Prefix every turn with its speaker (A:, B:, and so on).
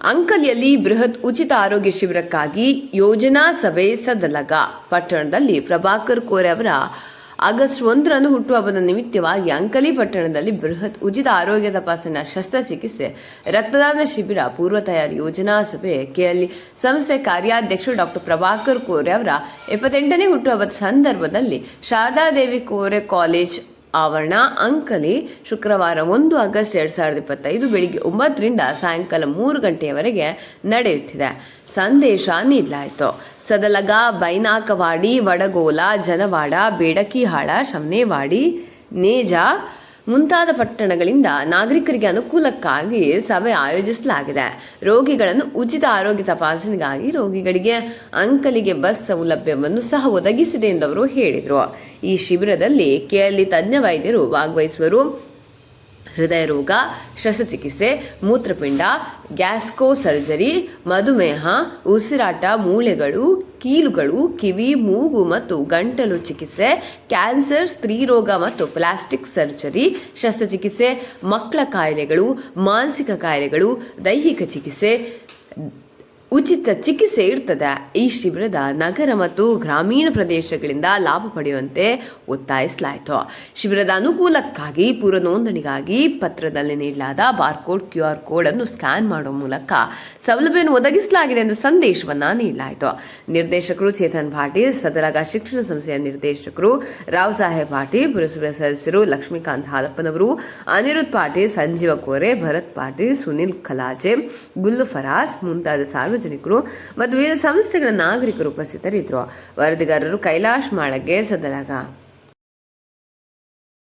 A: ಅಂಕಲಿಯಲ್ಲಿ ಬೃಹತ್ ಉಚಿತ ಆರೋಗ್ಯ ಶಿಬಿರಕ್ಕಾಗಿ ಯೋಜನಾ ಸಭೆ ಸದಲಗ. ಪಟ್ಟಣದಲ್ಲಿ ಪ್ರಭಾಕರ್ ಕೋರೆ ಅವರ ಆಗಸ್ಟ್ ಒಂದರಂದು ಹುಟ್ಟುಹಬ್ಬದ ನಿಮಿತ್ತವಾಗಿ ಅಂಕಲಿ ಪಟ್ಟಣದಲ್ಲಿ ಬೃಹತ್ ಉಚಿತ ಆರೋಗ್ಯ ತಪಾಸಣಾ ಶಸ್ತ್ರಚಿಕಿತ್ಸೆ, ರಕ್ತದಾನ ಶಿಬಿರ, ಪೂರ್ವ ತಯಾರಿ ಯೋಜನಾ ಸಭೆ, ಕೆಎಲ್ಇ ಸಂಸ್ಥೆ ಕಾರ್ಯಾಧ್ಯಕ್ಷರು ಡಾಕ್ಟರ್ ಪ್ರಭಾಕರ್ ಕೋರೆ ಅವರ ಎಪ್ಪತ್ತೆಂಟನೇ ಹುಟ್ಟುಹಬ್ಬದ ಸಂದರ್ಭದಲ್ಲಿ ಶಾರದಾದೇವಿ ಕೋರೆ ಕಾಲೇಜ್ ಆವರಣ ಅಂಕಲಿ ಶುಕ್ರವಾರ ಒಂದು ಆಗಸ್ಟ್ ಎರಡು ಸಾವಿರದ ಇಪ್ಪತ್ತೈದು ಬೆಳಿಗ್ಗೆ ಒಂಬತ್ತರಿಂದ ಸಾಯಂಕಾಲ ಮೂರು ಗಂಟೆಯವರೆಗೆ ನಡೆಯುತ್ತಿದೆ. ಸಂದೇಶ ನೀಡಲಾಯಿತು. ಸದಲಗ, ಬೈನಾಕವಾಡಿ, ವಡಗೋಲ, ಜನವಾಡ ಬೇಡಕಿಹಾಳ ಶಮನೇವಾಡಿ, ನೇಜ ಮುಂತಾದ ಪಟ್ಟಣಗಳಿಂದ ನಾಗರಿಕರಿಗೆ ಅನುಕೂಲಕ್ಕಾಗಿ ಸಭೆ ಆಯೋಜಿಸಲಾಗಿದೆ. ರೋಗಿಗಳನ್ನು ಉಚಿತ ಆರೋಗ್ಯ ತಪಾಸಣೆಗಾಗಿ ರೋಗಿಗಳಿಗೆ ಅಂಕಲಿಗೆ ಬಸ್ ಸೌಲಭ್ಯವನ್ನು ಸಹ ಒದಗಿಸಿದೆ ಎಂದು ಅವರು ಹೇಳಿದರು. ಈ ಶಿಬಿರದಲ್ಲಿ ಕೆಎಲ್ಇ ತಜ್ಞ ವೈದ್ಯರು ಭಾಗವಹಿಸುವರು. ಹೃದಯ ರೋಗ ಶಸ್ತ್ರಚಿಕಿತ್ಸೆ, ಮೂತ್ರಪಿಂಡ ಗ್ಯಾಸ್ಕೋ ಸರ್ಜರಿ ಮಧುಮೇಹ, ಉಸಿರಾಟ, ಮೂಳೆಗಳು, ಕೀಲುಗಳು, ಕಿವಿ, ಮೂಗು ಮತ್ತು ಗಂಟಲು ಚಿಕಿತ್ಸೆ, ಕ್ಯಾನ್ಸರ್, ಸ್ತ್ರೀರೋಗ ಮತ್ತು ಪ್ಲಾಸ್ಟಿಕ್ ಸರ್ಜರಿ, ಶಸ್ತ್ರಚಿಕಿತ್ಸೆ, ಮಕ್ಕಳ ಕಾಯಿಲೆಗಳು, ಮಾನಸಿಕ ಕಾಯಿಲೆಗಳು, ದೈಹಿಕ ಚಿಕಿತ್ಸೆ ಉಚಿತ ಚಿಕಿತ್ಸೆ ಇರ್ತದೆ. ಈ ಶಿಬಿರದ ನಗರ ಮತ್ತು ಗ್ರಾಮೀಣ ಪ್ರದೇಶಗಳಿಂದ ಲಾಭ ಪಡೆಯುವಂತೆ ಒತ್ತಾಯಿಸಲಾಯಿತು. ಶಿಬಿರದ ಅನುಕೂಲಕ್ಕಾಗಿ ಪೂರ್ವ ನೋಂದಣಿಗಾಗಿ ಪತ್ರದಲ್ಲಿ ನೀಡಲಾದ ಬಾರ್ಕೋಡ್ ಕ್ಯೂ ಆರ್ ಕೋಡ್ ಅನ್ನು ಸ್ಕ್ಯಾನ್ ಮಾಡುವ ಮೂಲಕ ಸೌಲಭ್ಯವನ್ನು ಒದಗಿಸಲಾಗಿದೆ ಎಂದು ಸಂದೇಶವನ್ನು ನೀಡಲಾಯಿತು. ನಿರ್ದೇಶಕರು ಚೇತನ್ ಪಾಟೀಲ್ ಸದಲಗ ಶಿಕ್ಷಣ ಸಂಸ್ಥೆಯ ನಿರ್ದೇಶಕರು ರಾವ್ ಸಾಹೇಬ್ ಪಾಟೀಲ್, ಪುರಸಭೆ ಸದಸ್ಯರು ಲಕ್ಷ್ಮೀಕಾಂತ್ ಹಾಲಪ್ಪನವರು, ಅನಿರುದ್ಧ ಪಾಟೀಲ್, ಸಂಜೀವ ಕೋರೆ, ಭರತ್ ಪಾಟೀಲ್, ಸುನಿಲ್ ಖಲಾಜೆ ಗುಲ್ಲು ಫರಾಸ್ ಮುಂತಾದ ಸಾರ್ವಜನಿಕರು ಮತ್ತು ವಿವಿಧ ಸಂಸ್ಥೆಗಳ ನಾಗರಿಕರು ಉಪಸ್ಥಿತರಿದ್ದರು. ವರದಿಗಾರರು ಕೈಲಾಶ್ ಮಾಳಗೆ ಸದಲಗ